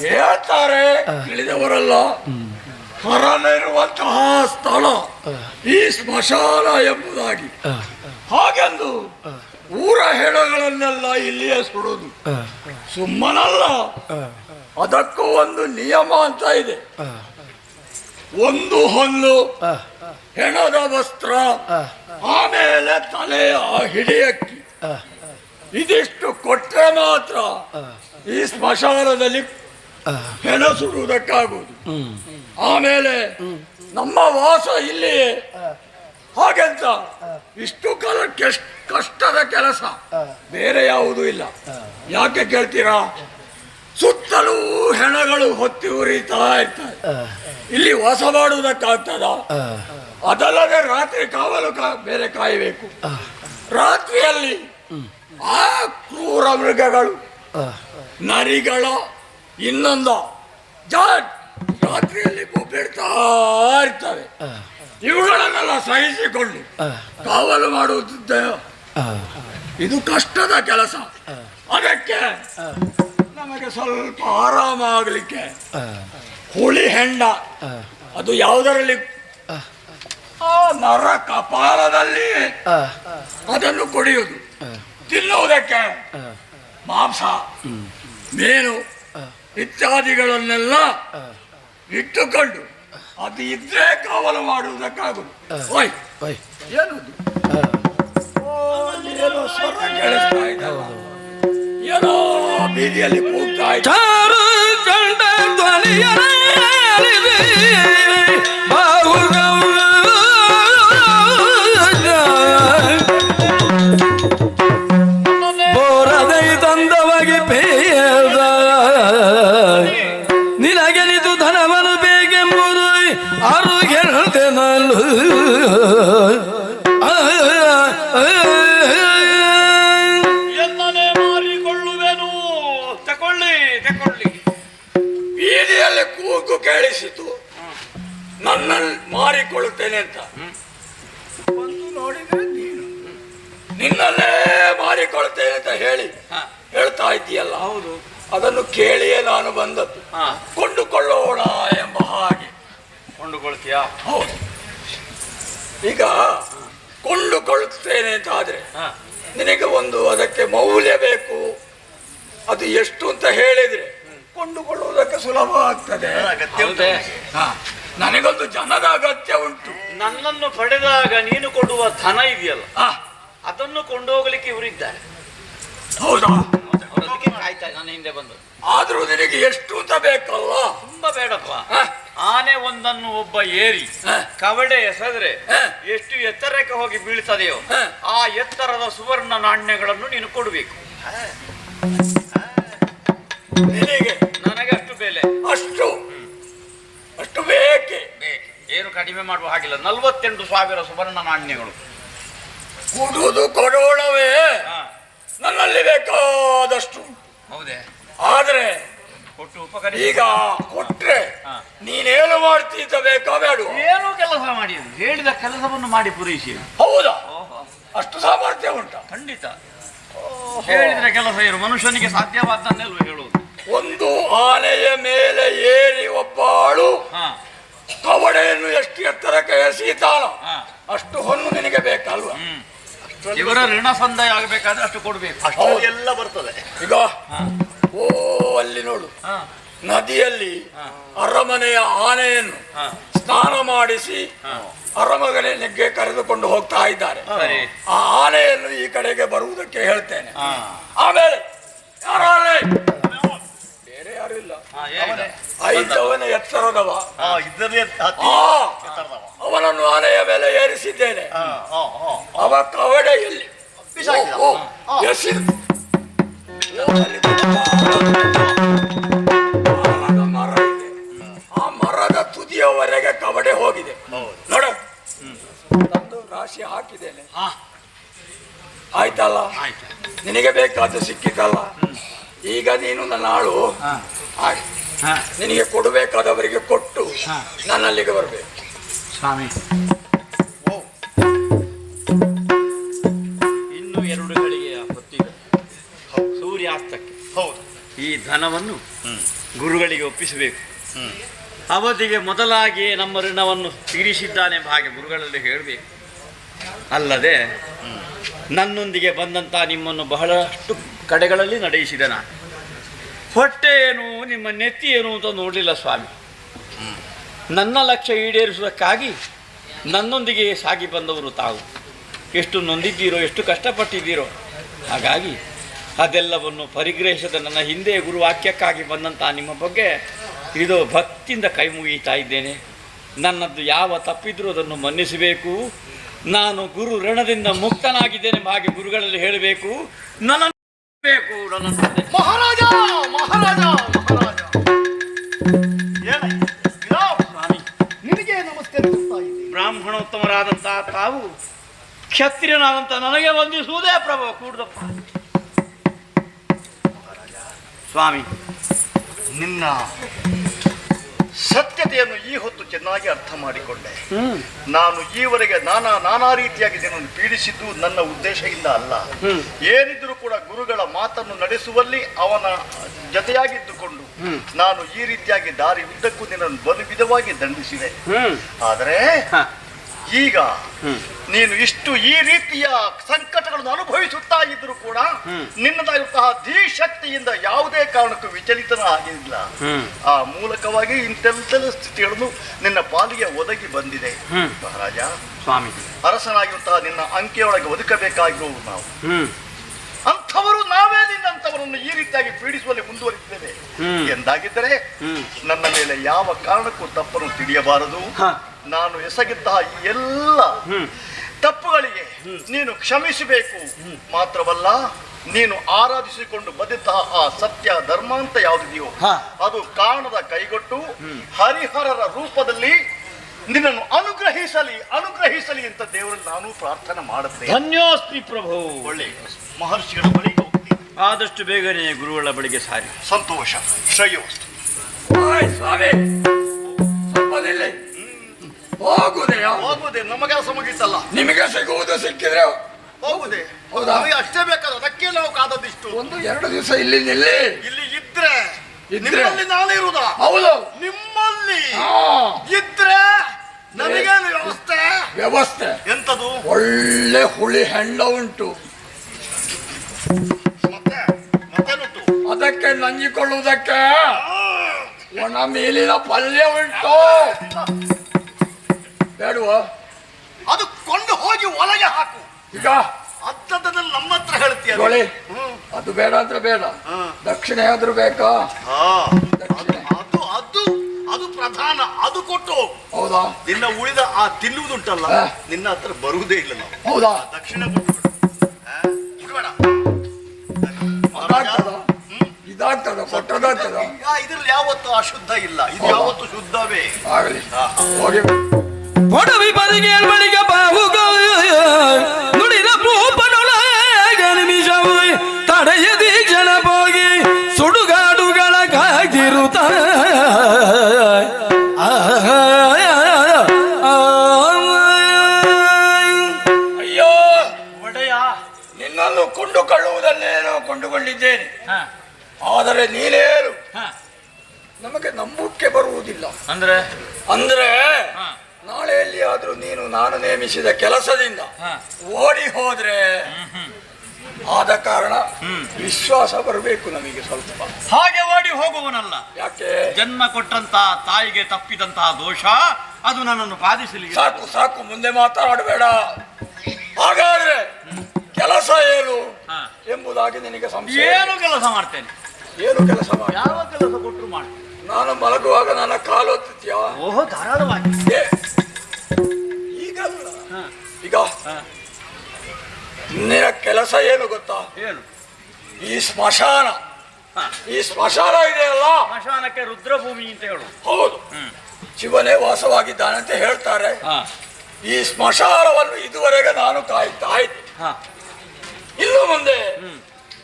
ಹೇಳ್ತಾರೆ, ತಿಳಿದವರಲ್ಲ. ಹೊರನಿರುವಂತಹ ಸ್ಥಳ ಈ ಸ್ಮಶಾನ ಎಂಬುದಾಗಿ. ಹಾಗೆಂದು ಊರ ಹೆಣಗಳನ್ನೆಲ್ಲ ಇಲ್ಲಿಯೇ ಸುಡುದು. ಸುಮ್ಮನಲ್ಲ, ಅದಕ್ಕೂ ಒಂದು ನಿಯಮ ಅಂತ ಇದೆ. ಒಂದು ಹಲ್ಲು ಹೆಣದ ವಸ್ತ್ರ, ಆಮೇಲೆ ತಲೆಯ ಹಿಡಿಯಕ್ಕಿ. ಇದಿಷ್ಟು ಕೊಟ್ಟರೆ ಮಾತ್ರ ಈ ಸ್ಮಶಾನದಲ್ಲಿ ಹೆಣಸುಡುವುದಕ್ಕಾಗುವುದು ಹೆಣ ಸುಡುವುದಕ್ಕಾಗುವುದು ಆಮೇಲೆ ನಮ್ಮ ವಾಸ ಇಲ್ಲಿಯೇ. ಹಾಗೆಂತ ಇಷ್ಟು ಕಾಲ ಕಷ್ಟದ ಕೆಲಸ. ಬೇರೆ ಯಾವುದೂ ಇಲ್ಲ. ಯಾಕೆ ಕೇಳ್ತೀರಾ? ಸುತ್ತಲೂ ಹೆಣಗಳು ಹೊತ್ತಿ ಉರಿತಾ ಇರ್ತಾರೆ ಇಲ್ಲಿ ವಾಸ ಮಾಡುವುದಕ್ಕಾಗ್ತದ? ಅದಲ್ಲದೆ ರಾತ್ರಿ ಕಾವಲು ಬೇರೆ ಕಾಯಬೇಕು. ರಾತ್ರಿಯಲ್ಲಿ ಆ ಕ್ರೂರ ಮೃಗಗಳು ನರಿಗಳ ಇನ್ನೊಂದು. ಜಾಟ್ ರಾತ್ರಿಯಲ್ಲಿ ಬಿಡ್ತಾ ಇರ್ತವೆ. ಇವುಗಳನ್ನೆಲ್ಲ ಸಹಿಸಿಕೊಂಡು ಕಾವಲು ಮಾಡುತ್ತಿದ್ದೆ ಇದು ಕಷ್ಟದ ಕೆಲಸ. ಅದಕ್ಕೆ ನಮಗೆ ಸ್ವಲ್ಪ ಆರಾಮಾಗಲಿಕ್ಕೆ ಆಗಲಿಕ್ಕೆ. ಹುಳಿ ಹೆಂಡ ಅದು ಯಾವುದರಲ್ಲಿ? ನರ ಕಪಾಲದಲ್ಲಿ. ಅದನ್ನು ಕುಡಿಯುವುದು. ತಿನ್ನುವುದಕ್ಕೆ ಮಾಂಸ. ಮೀನು ಇತ್ಯಾದಿಗಳನ್ನೆಲ್ಲ ಇಟ್ಟುಕೊಂಡು ಅದು ಇದ್ರೆ ಕಾವಲು ಮಾಡುವುದಕ್ಕಾಗುದು ಏನದು? ಏನೋ ಸ್ವರ ಕೇಳಿಸ್ತಾ ಇದೆಯಲ್ಲ. ಏನೋ ಬೀದಿಯಲ್ಲಿ ಕೂಗ್ತಾ ಇದೆ. ಕೇಳಿಸಿತು ನನ್ನಲ್ಲಿ ಮಾರಿಕೊಳ್ಳುತ್ತೇನೆ ಅಂತ. ಬಂದು ನೋಡಿದ್ರೆ ನೀನು. ನಿನ್ನಲ್ಲೇ ಮಾರಿಕೊಳ್ಳುತ್ತೇನೆ ಅಂತ ಹೇಳಿ. ಹೇಳ್ತಾ ಇದ್ದೀಯಲ್ಲ. ಹೌದು. ಅದನ್ನು ಕೇಳಿಯೇ ನಾನು ಬಂದದ್ದು. ಕೊಂಡುಕೊಳ್ಳೋಣ ಎಂಬ ಹಾಗೆ. ಕೊಂಡುಕೊಳ್ತೀಯ ಹೌದು. ಈಗ ಕೊಂಡುಕೊಳ್ಳುತ್ತೇನೆ ಅಂತ ಆದ್ರೆ ನಿನಗೆ ಒಂದು ಅದಕ್ಕೆ ಮೌಲ್ಯ ಬೇಕು. ಅದು ಎಷ್ಟು ಅಂತ ಹೇಳಿದ್ರೆ ಕೊಂಡುಕೊಳ್ಳುವುದಕ್ಕೆ ಸುಲಭ ಆಗ್ತದೆ. ನನಗೊಂದು ಜನದ ಅಗತ್ಯ ಉಂಟು. ನನ್ನನ್ನು ಪಡೆದಾಗ ನೀನು ಕೊಡುವ ಧನ ಇದೆಯಲ್ಲ ಆ, ಅದನ್ನು ಕೊಂಡೋಗಲಿಕ್ಕೆ ಇವರಿದ್ದಾರೆ. ಹೌದಾ? ಅವ್ರು ಅದಕ್ಕೆ ಕಾಯ್ತಾ ನಾನು ಹಿಂದೆ ಬಂದು. ಆದ್ರೂ ನಿನಗೆ ಎಷ್ಟು ಅಂತ ಬೇಕಲ್ಲ? ತುಂಬಾ ಬೇಡಪ್ಪ. ಆ, ಆನೆ ಒಂದನ್ನು ಒಬ್ಬ ಏರಿ. ಕವಡೆ ಎಸೆದ್ರೆ ಹಾ. ಎಷ್ಟು ಎತ್ತರಕ್ಕೆ ಹೋಗಿ ಬೀಳ್ತದೆಯೋ ಆ ಎತ್ತರದ ಸುವರ್ಣ ನಾಣ್ಯಗಳನ್ನು ನೀನು ಕೊಡಬೇಕು. ನಿನಗೆ ಬೆಲೆ ಅಷ್ಟು. ಅಷ್ಟು ಬೇಕೆ. ಬೇಕು. ಏನು ಕಡಿಮೆ ಮಾಡುವ ಹಾಗಿಲ್ಲ. ನಲ್ವತ್ತೆಂಟು ಸಾವಿರ ಸುವರ್ಣ ನಾಣ್ಯಗಳು ಕೊಡುವುದು ಕೊಡೋಣವೇ. ನನ್ನಲ್ಲಿ ಬೇಕಾದಷ್ಟು. ಹೌದೇ? ಆದರೆ ಕೊಟ್ಟು ಉಪಕರಿ ಈಗ ಕೊಟ್ರೆ. ನೀನೇನು ಮಾಡ್ತೀತ ಬೇಕಾ ಬೇಡ ಏನು ಕೆಲಸ ಮಾಡಿ ಹೇಳಿದ ಕೆಲಸವನ್ನು ಮಾಡಿ ಪೂರೈಸಿ. ಹೌದಾ? ಅಷ್ಟು ಸಾಮರ್ಥ್ಯ ಉಂಟ? ಖಂಡಿತ. ಹೇಳಿದ್ರೆ ಕೆಲಸ ಇರು. ಮನುಷ್ಯನಿಗೆ ಸಾಧ್ಯವಾದ್ದನ್ನೆಲ್ವ ಹೇಳುವುದು? ಒಂದು ಆನೆಯ ಮೇಲೆ ಏರಿ ಒಬ್ಬಾಳು ಹಾ. ಕವಡೆಯನ್ನು ಎಷ್ಟು ಎತ್ತರಕ್ಕೆ ಕೈ ಹಾ. ಅಷ್ಟು ಹೊನ್ನು ನಿನಗೆ ಬೇಕಲ್ವಾ? ಇವರ ಋಣ ಸಂದಾಯ ಆಗಬೇಕಾದ್ರೆ ಅಷ್ಟು ಕೊಡ್ಬೇಕು. ಅಷ್ಟು ಎಲ್ಲ ಬರ್ತದೆ. ಈಗ ಓ ಅಲ್ಲಿ ನೋಡು. ಹಾ. ನದಿಯಲ್ಲಿ ಅರಮನೆಯ ಆನೆಯನ್ನು ಸ್ನಾನ ಮಾಡಿಸಿ. ನೆಗ್ಗೆ ಕರೆದುಕೊಂಡು ಹೋಗ್ತಾ ಇದ್ದಾರೆ. ಆ ಆನೆಯನ್ನು ಈ ಕಡೆಗೆ ಬರುವುದಕ್ಕೆ ಹೇಳ್ತೇನೆ. ಆಮೇಲೆ ಯಾರು ಯಾರು ಇಲ್ಲ. ಹಾ ಏನಿದೆ ಐದವನ ಎತ್ತರದವ. ಅವನನ್ನು ಆನೆಯ ಮೇಲೆ ಏರಿಸಿದ್ದೇನೆ. ಅವ ಕವಡೆಯಲ್ಲಿ. ಆಲದ ಮರ ಇದೆ. ಆ ಮರದ ತುದಿಯವರೆಗೆ ಕವಡೆ ಹೋಗಿದೆ. ನೋಡು. ತಂದು ರಾಶಿ ಹಾಕಿದ್ದೇನೆ. ಆಯ್ತಲ್ಲ? ಆಯ್ತು. ನಿನಗೆ ಬೇಕಾದ ಸಿಕ್ಕಿತಲ್ಲ. ಈಗ ನೀನು ನನ್ನ ಆಳು. ಹಾ. ಹಾಗೆ. ಹಾ. ನಿನಗೆ ಕೊಡಬೇಕಾದವರಿಗೆ ಕೊಟ್ಟು ನಾನು ನನ್ನಲ್ಲಿಗೆ ಬರಬೇಕು. ಸ್ವಾಮಿ. ಓ. ಇನ್ನು ಎರಡು ಗಳಿಗೆ ಹೊತ್ತಿಗೆ ಸೂರ್ಯಾಸ್ತಕ್ಕೆ. ಹೌದು. ಈ ಧನವನ್ನು ಹ್ಮ್. ಗುರುಗಳಿಗೆ ಒಪ್ಪಿಸಬೇಕು. ಹ್ಮ್. ಅವಧಿಗೆ ಮೊದಲಾಗಿ ನಮ್ಮ ಋಣವನ್ನು ತೀರಿಸಿದ್ದಾನೆ ಎಂಬ ಹಾಗೆ ಗುರುಗಳಲ್ಲಿ ಹೇಳಬೇಕು. ಅಲ್ಲದೆ ನನ್ನೊಂದಿಗೆ ಬಂದಂಥ ನಿಮ್ಮನ್ನು ಬಹಳಷ್ಟು ಕಡೆಗಳಲ್ಲಿ ನಡೆಯಿಸಿದೆ ನಾನು. ಹೊಟ್ಟೆ ಏನು, ನಿಮ್ಮ ನೆತ್ತಿ ಏನು ಅಂತ ನೋಡಲಿಲ್ಲ ಸ್ವಾಮಿ. ನನ್ನ ಲಕ್ಷ್ಯ ಈಡೇರಿಸುವುದಕ್ಕಾಗಿ ನನ್ನೊಂದಿಗೆ ಸಾಗಿ ಬಂದವರು ತಾವು. ಎಷ್ಟು ನೊಂದಿದ್ದೀರೋ, ಎಷ್ಟು ಕಷ್ಟಪಟ್ಟಿದ್ದೀರೋ, ಹಾಗಾಗಿ ಅದೆಲ್ಲವನ್ನು ಪರಿಗ್ರಹಿಸದ ನನ್ನ ಹಿಂದೆ ಗುರುವಾಕ್ಯಕ್ಕಾಗಿ ಬಂದಂಥ ನಿಮ್ಮ ಬಗ್ಗೆ ಇದು ಭಕ್ತಿಯಿಂದ ಕೈ ಮುಗೀತಾ ಇದ್ದೇನೆ. ನನ್ನದು ಯಾವ ತಪ್ಪಿದ್ರೂ ಅದನ್ನು ಮನ್ನಿಸಬೇಕು. ನಾನು ಗುರು ಋಣದಿಂದ ಮುಕ್ತನಾಗಿದ್ದೇನೆ ಹಾಗೆ ಗುರುಗಳಲ್ಲಿ ಹೇಳಬೇಕು ನನ್ನ ಬೇಕು ನನ್ನ ತಂದೆ. ಮಹಾರಾಜ ಮಹಾರಾಜ ನಿನಗೆ ಬ್ರಾಹ್ಮಣೋತ್ತಮರಾದಂಥ ತಾವು ಕ್ಷತ್ರಿಯನಾದಂತ ನನಗೆ ವಂದಿಸುವುದೇ ಪ್ರಭು ಕೂಡದಪ್ಪ. ಸ್ವಾಮಿ ನಿನ್ನ ಸತ್ಯತೆಯನ್ನು ಈ ಹೊತ್ತು ಚೆನ್ನಾಗಿ ಅರ್ಥ ಮಾಡಿಕೊಂಡೆ. ನಾನು ಈವರೆಗೆ ನಾನಾ ನಾನಾ ರೀತಿಯಾಗಿ ನಿನ್ನನ್ನು ಪೀಡಿಸಿದ್ದು ನನ್ನ ಉದ್ದೇಶದಿಂದ ಅಲ್ಲ. ಏನಿದ್ರು ಕೂಡ ಗುರುಗಳ ಮಾತನ್ನು ನಡೆಸುವಲ್ಲಿ ಅವನ ಜೊತೆಯಾಗಿದ್ದುಕೊಂಡು. ನಾನು ಈ ರೀತಿಯಾಗಿ ದಾರಿ ಉದ್ದಕ್ಕೂ ನಿನ್ನನ್ನು ಬಲು ವಿಧವಾಗಿ ದಂಡಿಸಿದೆ. ಆದರೆ. ಈಗ ನೀನು ಇಷ್ಟು ಈ ರೀತಿಯ ಸಂಕಟಗಳನ್ನು ಅನುಭವಿಸುತ್ತಾ ಇದ್ರು ಕೂಡ. ನಿನ್ನದಾಗಿರುವಂತಹ ಧೀಶಕ್ತಿಯಿಂದ ಯಾವುದೇ ಕಾರಣಕ್ಕೂ ವಿಚಲಿತನ ಆಗಿಲ್ಲ. ಆ ಮೂಲಕವಾಗಿ ಇಂತೆಲ್ಲ ಸ್ಥಿತಿಗಳನ್ನು ನಿನ್ನ ಪಾಲಿಗೆ ಒದಗಿ ಬಂದಿದೆ. ಮಹಾರಾಜ ಸ್ವಾಮಿ ಅರಸನಾಗಿರುವಂತಹ ನಿನ್ನ ಅಂಕೆಯೊಳಗೆ ಒದಕಬೇಕಾಗಿರುವುದು ನಾವು. ಅಂಥವರು ನಾವೇ ನಿನ್ನಂಥವರನ್ನು ಈ ರೀತಿಯಾಗಿ ಪೀಡಿಸುವಲ್ಲಿ ಮುಂದುವರಿಸಿದ್ದೇವೆ ಎಂದಾಗಿದ್ದರೆ ನನ್ನ ಮೇಲೆ ಯಾವ ಕಾರಣಕ್ಕೂ ತಪ್ಪನ್ನು ತಿಳಿಯಬಾರದು. ನಾನು ಎಸಗಿದ್ದ ಈ ಎಲ್ಲ. ತಪ್ಪುಗಳಿಗೆ ನೀನು ಕ್ಷಮಿಸಬೇಕು. ಮಾತ್ರವಲ್ಲ ನೀನು ಆರಾಧಿಸಿಕೊಂಡು ಬಂದಿದ್ದ ಆ ಸತ್ಯ ಧರ್ಮ ಅಂತ ಯಾವುದಿದೆಯೋ. ಅದು ಕಾಣದ ಕೈಗೊಟ್ಟು ಹರಿಹರರ ರೂಪದಲ್ಲಿ ನಿನ್ನನ್ನು ಅನುಗ್ರಹಿಸಲಿ ಅನುಗ್ರಹಿಸಲಿ ಅಂತ ದೇವರಲ್ಲಿ ನಾನು ಪ್ರಾರ್ಥನೆ ಮಾಡುತ್ತೇನೆ. ಧನ್ಯೋಸ್ತಿ ಪ್ರಭು. ಒಳ್ಳೆ ಮಹರ್ಷಿಗಳ ಬಳಿ ಆದಷ್ಟು ಬೇಗನೆ ಗುರುಗಳ ಬಳಿಗೆ ಸಾರಿ. ಸಂತೋಷ ಶ್ರೇಯೋಸ್ತು. ಸ್ವಾಮಿ. ಹೋಗುದೆಯಾ? ಹೋಗುದೇ ನಮಗೆ ಸಮಗಿತ್ತಲ್ಲ ಮುಗೀತಲ್ಲ ನಿಮಗೆ ಸಿಗುವುದು ಸಿಕ್ಕಿದ್ರೆ ಹೋಗುದೇ. ಹೌದಾ? ನಮಗೆ ಅಷ್ಟೇ ಬೇಕಾದ ಅದಕ್ಕೆ ನಾವು ಕಾದದಿಷ್ಟು ಒಂದು ಎರಡು ದಿವಸ ಇಲ್ಲಿ ನಿಲ್ಲಿ. ಇಲ್ಲಿ ಇದ್ರೆ ಇದ್ರೆ? ನಿಮ್ಮಲ್ಲಿ ನಾನಿರುವುದ ಹೌದು. ನಿಮ್ಮಲ್ಲಿ ಹಾ, ಇದ್ರೆ ನಮಗೇನು ವ್ಯವಸ್ಥೆ? ವ್ಯವಸ್ಥೆ. ಎಂತದು? ಒಳ್ಳೆ ಹುಳಿ ಹೆಂಡ ಉಂಟು. ಮತ್ತೆ? ಮತ್ತೇನುಂಟು? ಅದಕ್ಕೆ ನಂಜಿಕೊಳ್ಳುವುದಕ್ಕೆ ಒಣ ಮೇಲಿನ ಪಲ್ಯ ಉಂಟು. ಬೇಡುವ? ಅದು ಕೊಂಡು ಹೋಗಿ ಒಳಗೆ ಹಾಕು. ಈಗ? ಅದ್ದದಲ್ಲಿ ನಮ್ಮ ಹತ್ರ ಹೇಳ್ತೀಯ ನೋಡಿ. ಅದು ಬೇಡ ಅಂದ್ರೆ ಬೇಡ. ದಕ್ಷಿಣ ಆದ್ರೂ ಬೇಕಾ? ಅದು ಅದು ಅದು ಪ್ರಧಾನ ಅದು ಕೊಟ್ಟು ಹೌದಾ? ನಿನ್ನ ಉಳಿದ ಆ ತಿನ್ನುವುದುಂಟಲ್ಲ ನಿನ್ನ ಹತ್ರ ಬರುವುದೇ ಇಲ್ಲ ನಾವು. ಹೌದಾ? ದಕ್ಷಿಣ ಇದಾಗ್ತದ? ಕೊಟ್ಟದಾಗ್ತದ? ಇದ್ರಲ್ಲಿ ಯಾವತ್ತು ಅಶುದ್ಧ ಇಲ್ಲ. ಇದು ಯಾವತ್ತು ಶುದ್ಧವೇ? ಆಗಲಿ. ಹೋಗಿ ಒಡವಿ ಬದಿಗೆ ಬಳಿಗೆ ಬಾವುಗ ನುಡಿದ ಭೂಪನೊಳಗ ನಿಮಿಷವು ತಡೆಯದಿ ಜನ ಹೋಗಿ ಸುಡುಗಾಡುಗಳ ಕಾಗಿರುತ್ತ ಅಯ್ಯೋ ಒಡೆಯ ನಿನ್ನನ್ನು ಕೊಂಡುಕೊಳ್ಳುವುದನ್ನೇನೋ ಕೊಂಡುಕೊಂಡಿದ್ದೇನೆ. ಹ. ಆದರೆ ನೀನೇನು? ಹ. ನಮಗೆ ನಂಬುಕ್ಕೆ ಬರುವುದಿಲ್ಲ. ಅಂದ್ರೆ? ಅಂದ್ರೆ ನಾಳೆ ಎಲ್ಲಿಯಾದ್ರೂ ನೀನು ನಾನು ನೇಮಿಸಿದ ಕೆಲಸದಿಂದ. ಓಡಿ ಹೋದ್ರೆ ಆದ ಕಾರಣ. ವಿಶ್ವಾಸ ಬರಬೇಕು ನಮಗೆ ಸ್ವಲ್ಪ. ಹಾಗೆ ಓಡಿ ಹೋಗುವನಲ್ಲ. ಯಾಕೆ? ಜನ್ಮ ಕೊಟ್ಟಂತ ತಾಯಿಗೆ ತಪ್ಪಿದಂತಹ ದೋಷ ಅದು ನನ್ನನ್ನು ಬಾಧಿಸಲಿ ಸಾಕು ಸಾಕು ಮುಂದೆ ಮಾತಾಡಬೇಡ. ಹಾಗಾದ್ರೆ ಕೆಲಸ ಏನು. ಎಂಬುದಾಗಿ ನಿನಗೆ ಸಂಶಯ ಏನು ಕೆಲಸ ಮಾಡ್ತೇನೆ? ಏನು ಕೆಲಸ ಮಾಡಿ ಯಾವ ಕೆಲಸ ಕೊಟ್ಟರು ಮಾಡ್ತೇನೆ? ನಾನು ಮಲಗುವಾಗ ನನ್ನ ಕಾಲು ಓಹೋ ಧಾರಾಳವಾಗಿ. ಈಗ. ನಿನ್ನ ಕೆಲಸ ಏನು ಗೊತ್ತಾ ಏನು ಈ ಸ್ಮಶಾನ. ಈ ಸ್ಮಶಾನ ಇದೆಯಲ್ಲ ಸ್ಮಶಾನಕ್ಕೆ ರುದ್ರಭೂಮಿ ಅಂತ ಹೇಳು ಹೌದು. ಶಿವನೇ ವಾಸವಾಗಿದ್ದಾನೆ ಅಂತ ಹೇಳ್ತಾರೆ ಹ. ಈ ಸ್ಮಶಾನವನ್ನು ಇದುವರೆಗೆ ನಾನು ಕಾಯುತ್ತಾ ಇದ್ದೆ ಹ. ಇನ್ನು ಮುಂದೆ.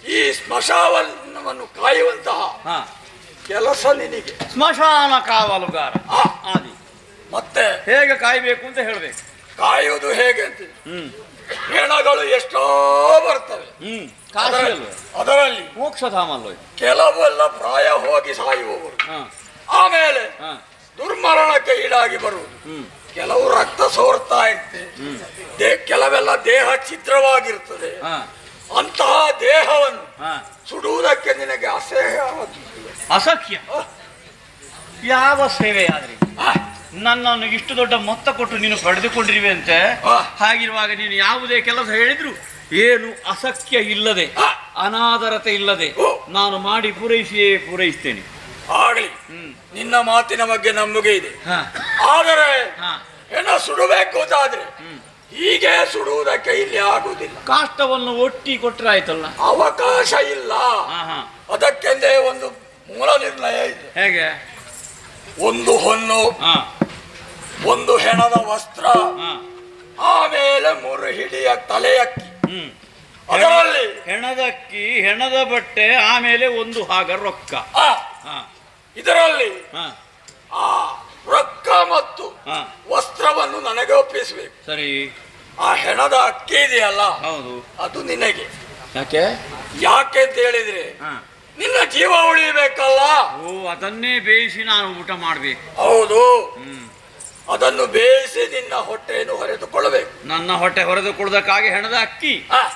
ಈ ಸ್ಮಶಾನವನ್ನು ಕಾಯುವಂತಹ ಹ. ಕೆಲಸ ನಿನಗೆ ಸ್ಮಶಾನ ಕಾವಲುಗಾರ ಮತ್ತೆ ಹೇಗೆ ಕಾಯಬೇಕು ಅಂತ ಹೇಳ್ಬೇಕು ಕಾಯುವುದು ಹೇಗೆ ಅಂತ ಹ್ಮ್. ಹೆಣಗಳು ಎಷ್ಟೋ ಬರ್ತವೆ. ಅದರಲ್ಲಿ ಮೋಕ್ಷಧಾಮ ಕೆಲವೆಲ್ಲ ಪ್ರಾಯ ಹೋಗಿ ಸಾಯುವವರು. ಆಮೇಲೆ ದುರ್ಮರಣಕ್ಕೆ ಈಡಾಗಿ ಬರುವುದು. ಕೆಲವು ರಕ್ತ ಸೋರ್ತಾ ಇರ್ತದೆ ದೇ- ಕೆಲವೆಲ್ಲ ದೇಹ ಛಿದ್ರವಾಗಿರ್ತದೆ. ಹಾ. ಅಂತಹ ದೇಹವನ್ನು ಸುಡುವುದಕ್ಕೆ ನಿನಗೆ ಅಸಹ್ಯ ಅಸಹ್ಯ. ಯಾವ ಸೇವೆ ಆದ್ರಿ ನನ್ನನ್ನು ಇಷ್ಟು ದೊಡ್ಡ ಮೊತ್ತ ಕೊಟ್ಟು ನೀನು ಪಡೆದುಕೊಂಡಿರುವೆ ಅಂತೆ. ಹಾಗಿರುವಾಗ ನೀನು ಯಾವುದೇ ಕೆಲಸ ಹೇಳಿದ್ರು ಏನು ಅಸಖ್ಯ ಇಲ್ಲದೆ. ಅನಾದರತೆ ಇಲ್ಲದೆ. ನಾನು ಮಾಡಿ ಪೂರೈಸಿಯೇ ಪೂರೈಸ್ತೇನೆ. ಆಗಲಿ. ನಿನ್ನ ಮಾತಿನ ಬಗ್ಗೆ ನಂಬಿಕೆ ಇದೆ. ಆದರೆ ಏನೋ ಹೆಣ ಸುಡಬೇಕು ಅಂತಾದ್ರೆ ಹೀಗೆ ಸುಡುವುದಕ್ಕೆ ಇಲ್ಲಿ ಆಗುವುದಿಲ್ಲ. ಕಾಷ್ಟವನ್ನು ಒಟ್ಟಿ ಕೊಟ್ಟರೆ ಆಯ್ತಲ್ಲ? ಅವಕಾಶ ಇಲ್ಲ. ಅದಕ್ಕೆಂದೇ ಒಂದು ಮೂಲ ನಿರ್ಣಯ ಇದೆ. ಹೇಗೆ? ಒಂದು ಹೊನ್ನು ಒಂದು ಹೆಣದ ವಸ್ತ್ರ ಆಮೇಲೆ ಮೂರು ಹಿಡಿಯ ತಲೆಯಕ್ಕಿ ಅಕ್ಕಿ. ಅದರಲ್ಲಿ ಹೆಣದಕ್ಕಿ ಹೆಣದ ಬಟ್ಟೆ ಆಮೇಲೆ ಒಂದು ಹಾಗ ರೊಕ್ಕ. ಆ, ಇದರಲ್ಲಿ ಹಾ. ಆ ರೊಕ್ಕ ಮತ್ತು ಹಾ. ವಸ್ತ್ರವನ್ನು ನನಗೆ ಒಪ್ಪಿಸಬೇಕು. ಸರಿ. ಆ ಹೆಣದ ಅಕ್ಕಿ ಇದೆಯಲ್ಲ ಹೌದು. ಅದು ನಿನಗೆ. ಯಾಕೆ? ಯಾಕೆ ಅಂತ ಹೇಳಿದ್ರೆ ಹಾ. ನಿನ್ನ ಜೀವ ಉಳಿಬೇಕಲ್ಲ ಓ ಅದನ್ನೇ ಬೇಯಿಸಿ ನಾನು ಊಟ ಮಾಡ್ಬೇಕು. ಹೌದು. ಹ್ಮ್. ಅದನ್ನು ಬೇಯಿಸಿ ನಿನ್ನ ಹೊಟ್ಟೆಯನ್ನು ಹೊರೆದುಕೊಳ್ಳಬೇಕು. ನನ್ನ ಹೊಟ್ಟೆ ಹೊರೆದುಕೊಳ್ಳದಕ್ಕಾಗಿ ಹೆಣದ ಅಕ್ಕಿ. ಆ,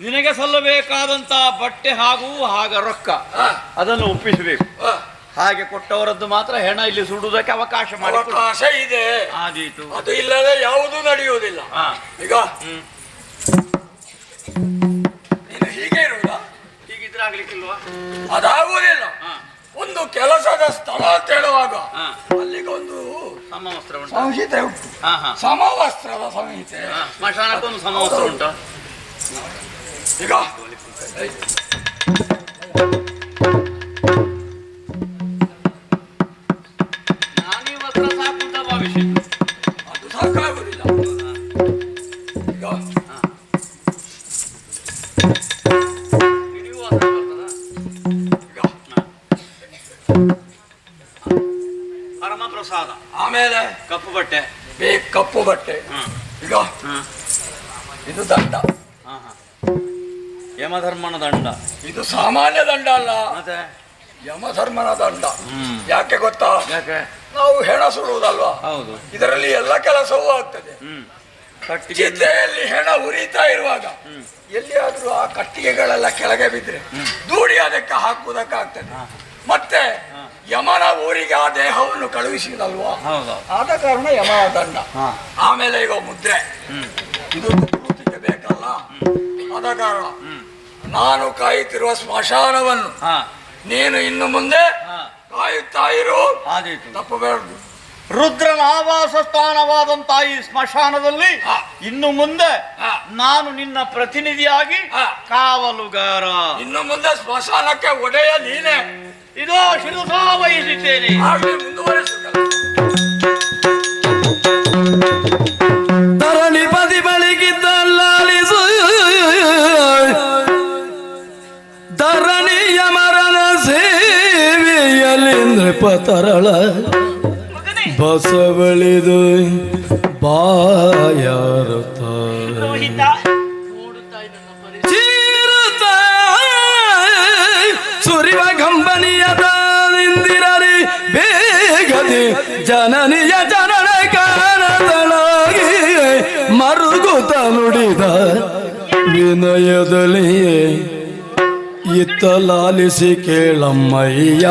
ನಿನಗೆ ಸಲ್ಲಬೇಕಾದಂತ ಬಟ್ಟೆ ಹಾಗೂ ಹಾಗ ರೊಕ್ಕ. ಆ, ಅದನ್ನು ಒಪ್ಪಿಸಬೇಕು. ಆ, ಹಾಗೆ ಕೊಟ್ಟವರದ್ದು ಮಾತ್ರ ಹೆಣ ಇಲ್ಲಿ ಸುಡುವುದಕ್ಕೆ ಅವಕಾಶ ಮಾಡಿ ಅವಕಾಶ ಇದೆ. ಆದೀತು. ಅದು ಇಲ್ಲದೆ ಯಾವುದೂ ನಡೆಯುವುದಿಲ್ಲ. ಈಗ ಹ್ಮ್. ನೀನು ಹೀಗೆ ಇರುವುದ? ಹೀಗಿದ್ರೆ ಆಗ್ಲಿಕ್ಕಿಲ್ವಾ? ಅದಾಗುವುದಿಲ್ಲ. ಒಂದು ಕೆಲಸದ ಸ್ಥಳ ಅಂತ ಹೇಳುವಾಗ ಸಮವಸ್ತ್ರ ಉಂಟು? ಸಂಹಿತೆ ಉಂಟು. ಹಾ ಹಾ. ಸಮವಸ್ತ್ರದ ಸಂಹಿತೆ. ಸ್ಮಶಾನಕ್ಕೊಂದು ಸಮವಸ್ತ್ರ ಉಂಟು? ಈಗ. ಇದು ಸಾಮಾನ್ಯ ದಂಡ ಅಲ್ಲ. ಮತ್ತೆ? ಯಮಧರ್ಮನ ದಂಡ. ಯಾಕೆ ಗೊತ್ತಾ? ಯಾಕೆ? ನಾವು ಹೆಣ ಸುಡುವುದಲ್ವಾ? ಹೌದು. ಇದರಲ್ಲಿ ಎಲ್ಲ ಕೆಲಸವೂ ಆಗ್ತದೆ. ಕಟ್ಟಿಗೆಯಲ್ಲಿ ಕಟ್ಟಿಗೆ ಚಿತೆಯಲ್ಲಿ ಹೆಣ ಉರಿತಾ ಇರುವಾಗ. ಎಲ್ಲಿಯಾದ್ರೂ ಆ ಕಟ್ಟಿಗೆಗಳೆಲ್ಲ ಕೆಳಗೆ ಬಿದ್ರೆ ದೂಡಿ ಅದಕ್ಕೆ ಹಾಕುವುದಕ್ಕಾಗ್ತದೆ. ಮತ್ತೆ ಯಮನ ಊರಿಗೆ ಆ ದೇಹವನ್ನು ಕಳುಹಿಸಿದಲ್ವಾ? ಹೌದು. ಆದ ಕಾರಣ ಯಮನ ದಂಡ. ಆಮೇಲೆ ಈಗ ಮುದ್ರೆ. ಇದು ಪ್ರಕೃತಿಗೆ ಬೇಕಲ್ಲ? ಆದ ಕಾರಣ ನಾನು ಕಾಯುತ್ತಿರುವ ಸ್ಮಶಾನವನ್ನು ಹಾ. ನೀನು ಇನ್ನು ಮುಂದೆ ಹಾ. ಕಾಯುತ್ತಾ ಇರು. ತಪ್ಪಬಾರದು ತಪ್ಪಬೇಡ ರುದ್ರನ ಆವಾಸ ಸ್ಥಾನವಾದಂತಹ ಈ ಸ್ಮಶಾನದಲ್ಲಿ. ಇನ್ನು ಮುಂದೆ. ನಾನು ನಿನ್ನ ಪ್ರತಿನಿಧಿಯಾಗಿ. ಕಾವಲುಗಾರ. ಇನ್ನು ಮುಂದೆ ಸ್ಮಶಾನಕ್ಕೆ ಒಡೆಯ ನೀನೆ. ಇದು ಶಿರಸಾ ವಹಿಸಿದ್ದೇನೆ. ಹಾಗೆ ಸೇವೆಯಲ್ಲಿ ತರಳ ಬಸವಳಿದು ಬಾಯಾರುತ್ತ. ಚೀರುತ್ತ ಸುರಿವ ಕಂಬನಿಯದಿಂದಿರಲಿ ಬೇಗದೆ ಜನನಿಯ ಜನನ ಕಾರಣದಳಾಗಿ ಮರುಗುತ್ತ ನುಡಿದ ವಿನಯದಲ್ಲಿ ಇತ್ತಲಾಲಿಸಿ ಕೇಳಮ್ಮಯ್ಯ.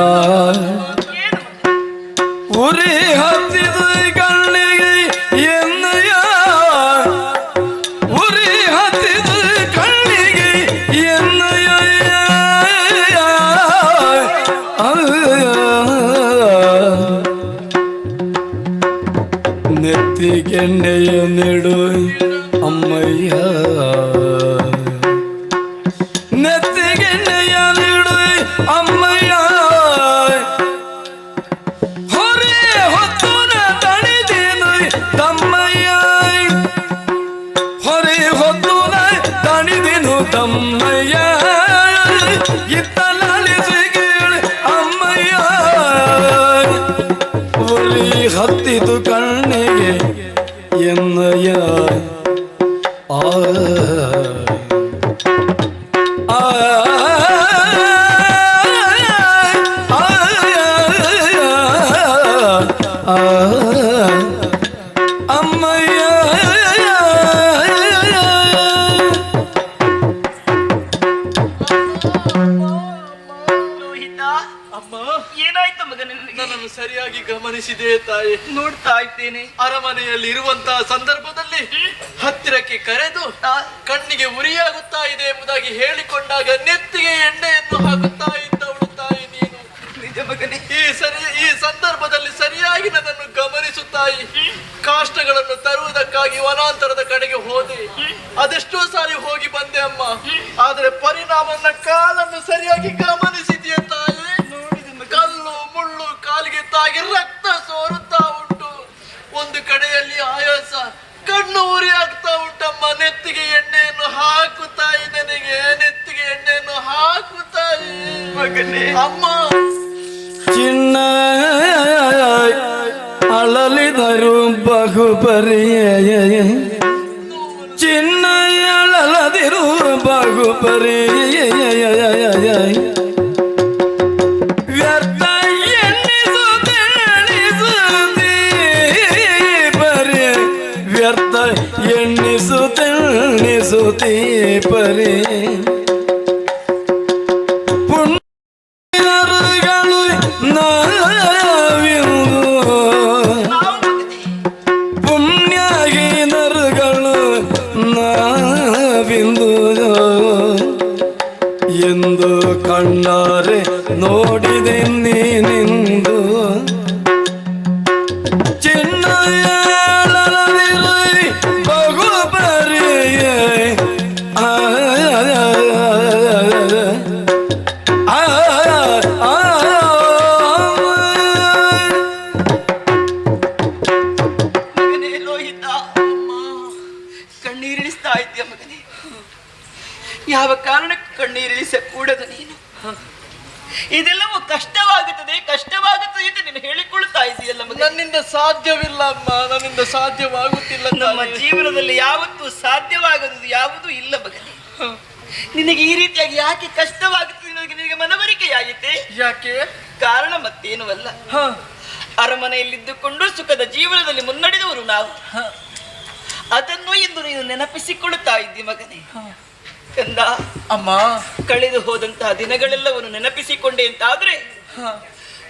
ಉರಿ ಹತ್ತಿದ ಕಣ್ಣಿಗೆ ಎನ್ನಯ್ಯ ಉರಿ ಹತ್ತಿದ ಕಣ್ಣಿಗೆ ಎನ್ನಯ್ಯ ನೆತ್ತಿಗೆಣ್ಣೆಯ ನೆಡು ಅಮ್ಮಯ್ಯ ಏನಾಯ್ತು ಮಗನನ್ನು? ನನ್ನನ್ನು ಸರಿಯಾಗಿ ಗಮನಿಸಿದೆ ತಾಯಿ. ನೋಡ್ತಾ ಇದ್ದೇನೆ. ಅರಮನೆಯಲ್ಲಿ ಇರುವಂತಹ ಸಂದರ್ಭದಲ್ಲಿ ಹತ್ತಿರಕ್ಕೆ ಕರೆದು ಕಣ್ಣಿಗೆ ಉರಿಯಾಗುತ್ತಾ ಇದೆ ಎಂಬುದಾಗಿ ಹೇಳಿಕೊಂಡಾಗ ನೆತ್ತಿಗೆ ಎಣ್ಣೆಯನ್ನು ಹಾಕುತ್ತಾ ಇದ್ದವಳು ತಾಯಿ ನೀನು. ನಿಜ ಮಗನೇ. ಈ ಸರಿ ಈ ಸಂದರ್ಭದಲ್ಲಿ ಸರಿಯಾಗಿ ನನ್ನನ್ನು ಗಮನಿಸುತ್ತಾಯಿ ಕಾಷ್ಟಗಳನ್ನು ತರುವುದಕ್ಕಾಗಿ ವನಾಂತರದ ಕಡೆಗೆ ಹೋದೆ. ಅದೆಷ್ಟೋ ಸಾರಿ ಹೋಗಿ ಬಂದೆ ಅಮ್ಮ. ಆದರೆ ಪರಿಣಾಮ ಕಾಲನ್ನು ಸರಿಯಾಗಿ ಕಲ್ಲು ತಾಗಿ ರಕ್ತ ಸೋರುತ್ತಾ ಉಂಟು. ಒಂದು ಕಡೆಯಲ್ಲಿ ಆಯಾಸ ಕಣ್ಣು ಉರಿ ಆಗ್ತಾ ಉಂಟಮ್ಮ ನೆತ್ತಿಗೆ ಎಣ್ಣೆಯನ್ನು ಹಾಕುತ್ತಾಯಿ ನನಗೆ ನೆತ್ತಿಗೆ ಎಣ್ಣೆಯನ್ನು ಹಾಕುತ್ತಾಯಿ ಮಗನೇ. ಅಮ್ಮ. ಚಿನ್ನ ಅಳಲಿದರು ಬಹುಬರಿಯ ಚಿನ್ನ ಯಾವ ಕಾರಣಕ್ಕೆ ಕಣ್ಣೀರಿಳಿಸ ಕೂಡದು ನೀನು. ಇದೆಲ್ಲವೂ ಕಷ್ಟವಾಗುತ್ತದೆ ಕಷ್ಟವಾಗುತ್ತದೆ ಎಂದು ನೀನು ಹೇಳಿಕೊಳ್ತಾ ಇದೆಯಲ್ಲ ನನ್ನಿಂದ ಸಾಧ್ಯವಿಲ್ಲ ಅಮ್ಮ ನನ್ನಿಂದ ಸಾಧ್ಯವಾಗುತ್ತಿಲ್ಲ ನಮ್ಮ ಜೀವನದಲ್ಲಿ ಯಾವತ್ತೂ ಸಾಧ್ಯವಾಗದು ಯಾವುದೂ ಇಲ್ಲ ಮಗನೇ. ನಿನಗೆ ಈ ರೀತಿಯಾಗಿ ಯಾಕೆ ಕಷ್ಟವಾಗುತ್ತದೆ ನಿನಗೆ ಮನವರಿಕೆಯಾಗಿತ್ತೆ ಯಾಕೆ? ಕಾರಣ ಮತ್ತೇನು ಅಲ್ಲ. ಅರಮನೆಯಲ್ಲಿದ್ದುಕೊಂಡು ಸುಖದ ಜೀವನದಲ್ಲಿ ಮುನ್ನಡೆದವರು ನಾವು. ಅದನ್ನು ಇಂದು ನೀನು ನೆನಪಿಸಿಕೊಳ್ಳುತ್ತಾ ಇದ್ದಿ ಮಗನೇ. ಕಂದ ಅಮ್ಮ. ಕಳೆದು ಹೋದಂತಹ ದಿನಗಳೆಲ್ಲವನ್ನು ನೆನಪಿಸಿಕೊಂಡೆ ಅಂತಾದ್ರೆ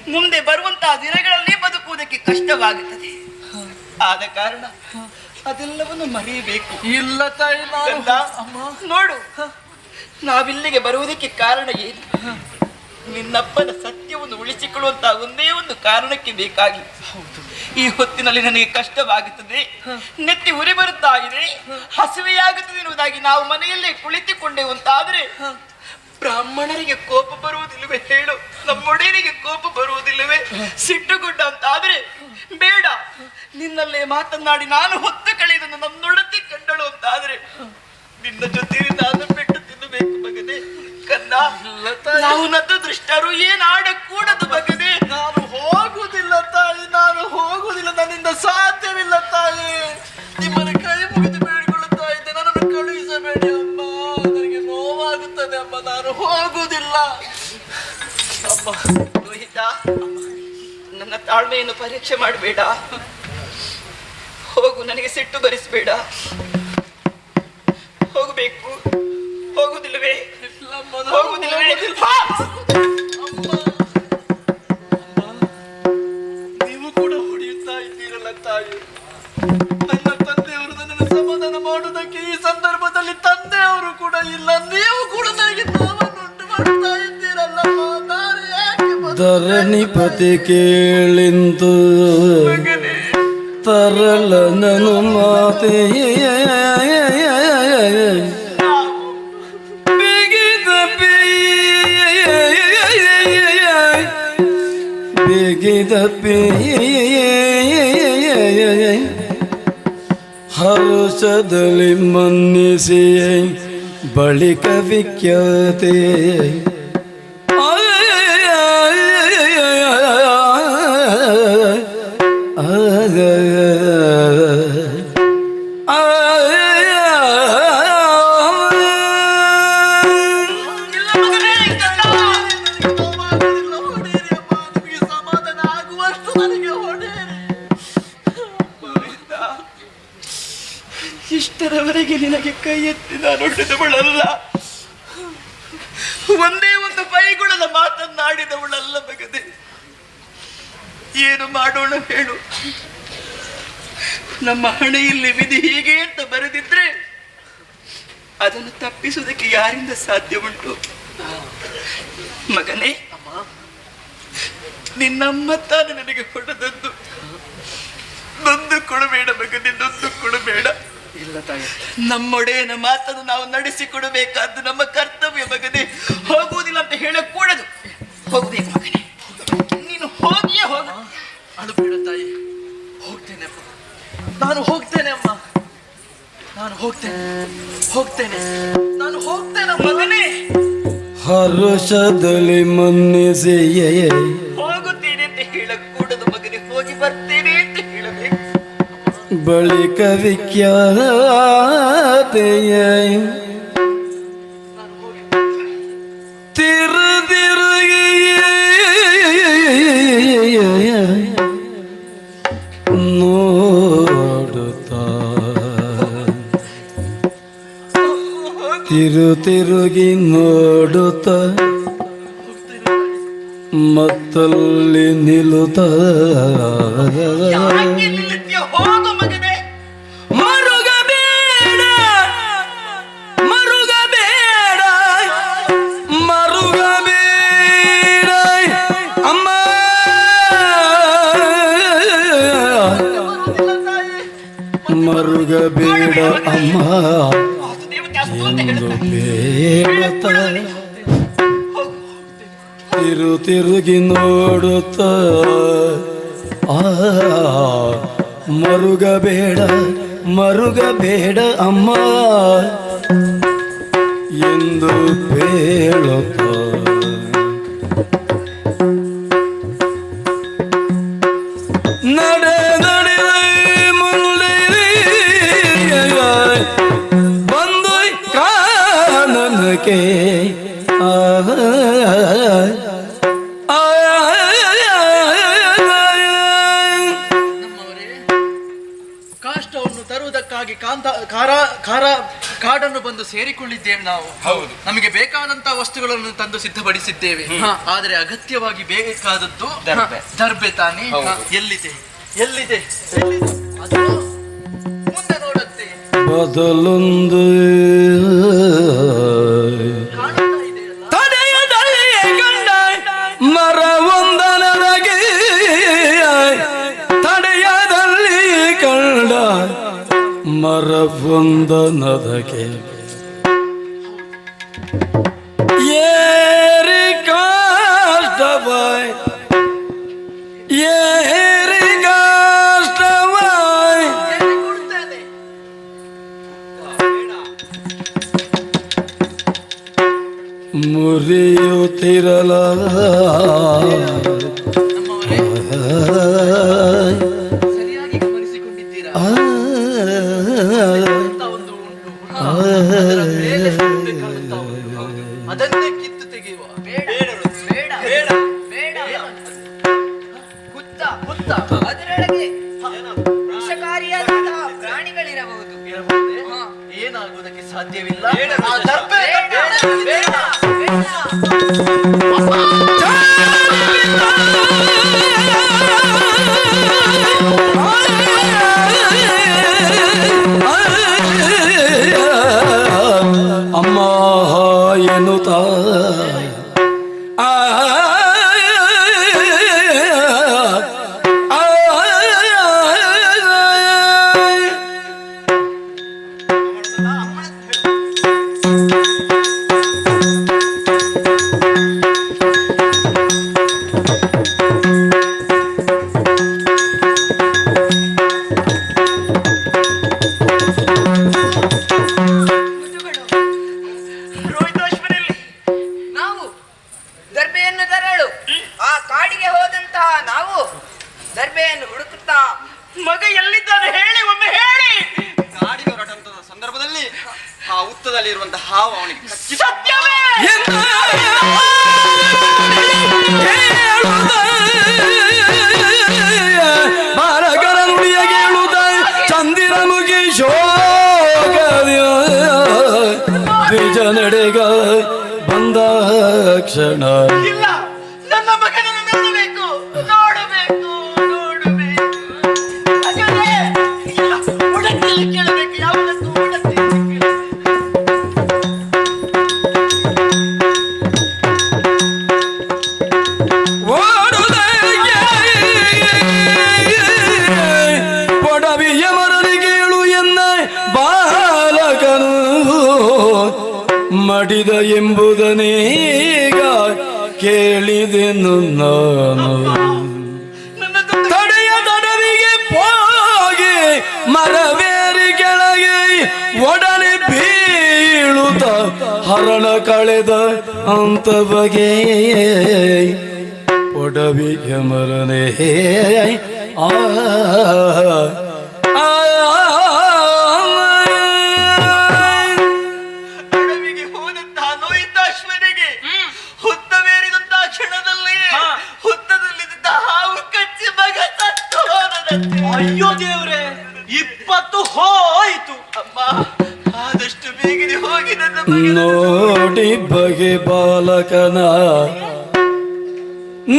ಮುಂದೆ ಬರುವಂತಹ ದಿನಗಳಲ್ಲಿ ಬದುಕುವುದಕ್ಕೆ ಕಷ್ಟವಾಗುತ್ತದೆ. ಆದ ಕಾರಣ ಅದೆಲ್ಲವನ್ನು ಮರೆಯಬೇಕು. ಇಲ್ಲ ತಾಯಿ ಅಮ್ಮ. ನೋಡು. ನಾವಿಲ್ಲಿಗೆ ಬರುವುದಕ್ಕೆ ಕಾರಣ ಏನು? ನಿನ್ನಪ್ಪನ ಸತ್ಯವನ್ನು ಉಳಿಸಿಕೊಳ್ಳುವಂತಹ ಒಂದೇ ಒಂದು ಕಾರಣಕ್ಕೆ ಬೇಕಾಗಿ. ಈ ಹೊತ್ತಿನಲ್ಲಿ ನನಗೆ ಕಷ್ಟವಾಗುತ್ತದೆ. ನೆತ್ತಿ ಉರಿ ಬರುತ್ತಾ ಇದೆ. ಹಸಿವೆಯಾಗುತ್ತದೆ ಎನ್ನುವುದಾಗಿ ನಾವು ಮನೆಯಲ್ಲೇ ಕುಳಿತುಕೊಂಡೆವು ಅಂತಾದ್ರೆ ಬ್ರಾಹ್ಮಣರಿಗೆ ಕೋಪ ಬರುವುದಿಲ್ಲವೇ ಹೇಳು. ನಮ್ಮೊಡೆಯರಿಗೆ ಕೋಪ ಬರುವುದಿಲ್ಲವೇ? ಸಿಟ್ಟುಗುಡ್ಡ ಅಂತಾದ್ರೆ ಬೇಡ. ನಿನ್ನಲ್ಲೇ ಮಾತನಾಡಿ ನಾನು ಹೊತ್ತು ಕಳೆದನ್ನು ನನ್ನೊಡತಿ ಕಂಡಳು ಅಂತಾದ್ರೆ ನಿನ್ನ ಜೊತೆ ನಾನು ಬಿಟ್ಟು ತಿನ್ನಬೇಕು ಬಗದೆ ಕನ್ನ ನಾವು ನದ್ದು ದೃಷ್ಟರು ಏನ್ ಆಡಕೂಡದು ಮಗನೇ? ನಾನು ಹೋಗುವುದಿಲ್ಲ ತಾಯಿ ನಾನು ಹೋಗುವುದಿಲ್ಲ ನನ್ನಿಂದ ಸಾಧ್ಯವಿಲ್ಲ ತಾಯಿ. ನಿಮ್ಮನ್ನು ಕೈ ಮುಗಿದು ಬೇಡಿಕೊಳ್ಳುತ್ತಾ ಇದ್ದೆ ನನ್ನನ್ನು ಕಳುಹಿಸಬೇಡಿ ಅಮ್ಮ. ನನಗೆ ನೋವಾಗುತ್ತದೆ ಅಮ್ಮ ನಾನು ಹೋಗುವುದಿಲ್ಲ. ಅಮ್ಮ ರೋಹಿತ ನನ್ನ ತಾಳ್ಮೆಯನ್ನು ಪರೀಕ್ಷೆ ಮಾಡಬೇಡ. ಹೋಗು ನನಗೆ ಸಿಟ್ಟು ಬರಿಸಬೇಡ. ಹೋಗಬೇಕು ಹೋಗುದಿಲ್ಲವೇ ಹೋಗುದಿಲ್ಲವೇ ಹೋಗುದಿಲ್ಲ ಹೋಗುದಿಲ್ಲವೇ ಯಾಕೆ ಕೇಳಿಂತು ಕೇಳಿಂದು. ತರಲ ನನು ಮಾತೆಯೇ ಬಿಗಿದ ಬಿಗಿದ ಹರುಷದಲ್ಲಿ ಮನ್ನಿಸಿ. ಬಳಿಕ ವಿಖ್ಯಾತೆ ನಿನಗೆ ಕೈ ಎತ್ತಿ ನಾನು ಒಂದೇ ಒಂದು ಬೈಗುಳದ ಮಾತನ್ನಾಡಿದವಳಲ್ಲ ಮಗದೆ ಏನು ಮಾಡೋಣ ಹೇಳು. ನಮ್ಮ ಹಣೆಯಲ್ಲಿ ವಿಧಿ ಹೀಗೆ ಅಂತ ಬರೆದಿದ್ರೆ ಅದನ್ನು ತಪ್ಪಿಸುವುದಕ್ಕೆ ಯಾರಿಂದ ಸಾಧ್ಯ ಉಂಟು ಮಗನೇ, ನಿನ್ನಮ್ಮ ತಾನು ನನಗೆ ಹೊಡೆದದ್ದು. ನೊಂದು ಕೊಡಬೇಡ ಮಗನೇ, ನೊಂದು ಕೊಡಬೇಡ ತಾಯಿ ನಮ್ಮೊಡೆಯನ ಮಾತನ್ನು ನಾವು ನಡೆಸಿಕೊಡಬೇಕಾದ್ದು ನಮ್ಮ ಕರ್ತವ್ಯ ಮಗನೇ. ಹೋಗುವುದಿಲ್ಲ ಅಂತ ಹೇಳக்கூಡದು ಹೋಗ್ಬೇಕು ಮಗನೇ. ನೀನು ಹೋಗಿಯೇ ಹೋಗ. ಅಳುಬೇಡ ತಾಯಿ. ಹೋಗ್ತೇನೆ ಅಪ್ಪ. ನಾನು ಹೋಗ್ತೇನೆ ಅಮ್ಮ. ನಾನು ಹೋಗ್ತೇನೆ. ಹೋಗ್ತೇನೆ. ನಾನು ಹೋಗ್ತೇನೆ. ಮಗನೇ. ಹರ್ಷದಲ್ಲಿ ಮನ್ನಿಸಿಯೇ. ಬಳಿಕ ವಿಖ್ಯಾತೆಯ ತಿರು ತಿರುಗಿ ನೋಡುತ್ತ? ಮತ್ತಲ್ಲಿ ನಿಲ್ಲುತ್ತ? ಮರುಗಬೇಡ ಅಮ್ಮ. ಎಂದು. ಬೇಡತ ತಿರು ತಿರುಗಿ ನೋಡುತ್ತ. ಆ ಮರುಗಬೇಡ ಮರುಗಬೇಡ ಅಮ್ಮ. ಎಂದು ಬೇಳುತ್ತ ನಮ್ಮವರೇ ಕಾಷ್ಟವನ್ನು ತರುವುದಕ್ಕಾಗಿ ಕಾಂತ ಖಾರ ಖಾರ ಕಾಡನ್ನು ಬಂದು ಸೇರಿಕೊಂಡಿದ್ದೇವೆ ನಾವು. ಹೌದು. ನಮಗೆ ಬೇಕಾದಂತ ವಸ್ತುಗಳನ್ನು ತಂದು ಸಿದ್ಧಪಡಿಸಿದ್ದೇವೆ. ಆದರೆ ಅಗತ್ಯವಾಗಿ ಬೇಕಾದದ್ದು ದರ್ಬೆ. ದರ್ಬೆ ತಾನೇ. ಎಲ್ಲಿದೆ? ಎಲ್ಲಿದೆ? ಎಲ್ಲಿದೆ? ಅದು ಮುಂದೆ ನೋಡುತ್ತೆ ಬದಲೊಂದು ಮರವೊಂದನದಗೆ ಏರಿ ಕಾಷ್ಟವಾಯ್ ಏರಿ ಕಾಷ್ಟವಾಯ್. ಮುರಿಯುತ್ತಿರಲ. ಅಮ್ಮ ನಿಜ ನಡೆಗ ಬಂದ ಕ್ಷಣ. ನಾನು ತಡೆಯ ತಡವಿಗೆ ಹೋಗಿ, ಮರವೇರಿ ಕೆಳಗೆ ಒಡನೆ ಬೀಳುತ್ತ ಹರಣ ಕಳೆದ ಅಂತ ಬಗೆ ಒಡವಿಗೆ ಮರನೆ ಆ ಅಯ್ಯೋ ದೇವ್ರೆ, ಇಪ್ಪತ್ತು ಹೋಯ್ತು. ಅಮ್ಮ, ಆದಷ್ಟು ಬೇಗನೆ ಹೋಗಿ ನನ್ನ ನೋಡಿ ಬಗೆ ಬಾಲಕನ.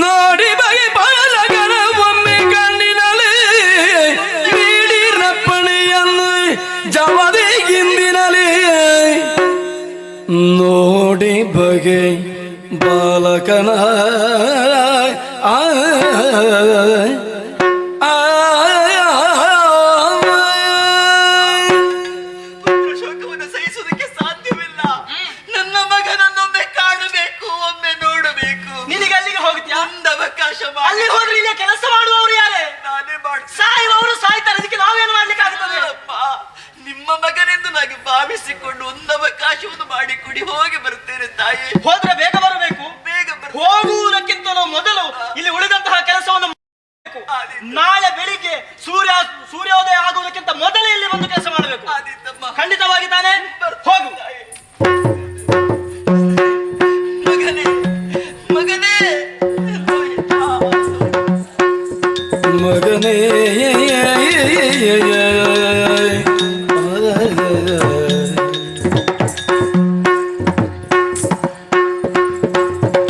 ನೋಡಿ ಬಗೆ ಬಾಲಕನ ಒಮ್ಮೆ ಕಣ್ಣಿನಲ್ಲಿ ಬೀಡಿರಪ್ಪಣಿಯನ್ನು ಜವದಿ ಹಿಂದಿನಲ್ಲಿ. ನೋಡಿ ಬಗೆ ಬಾಲಕನ. ಆ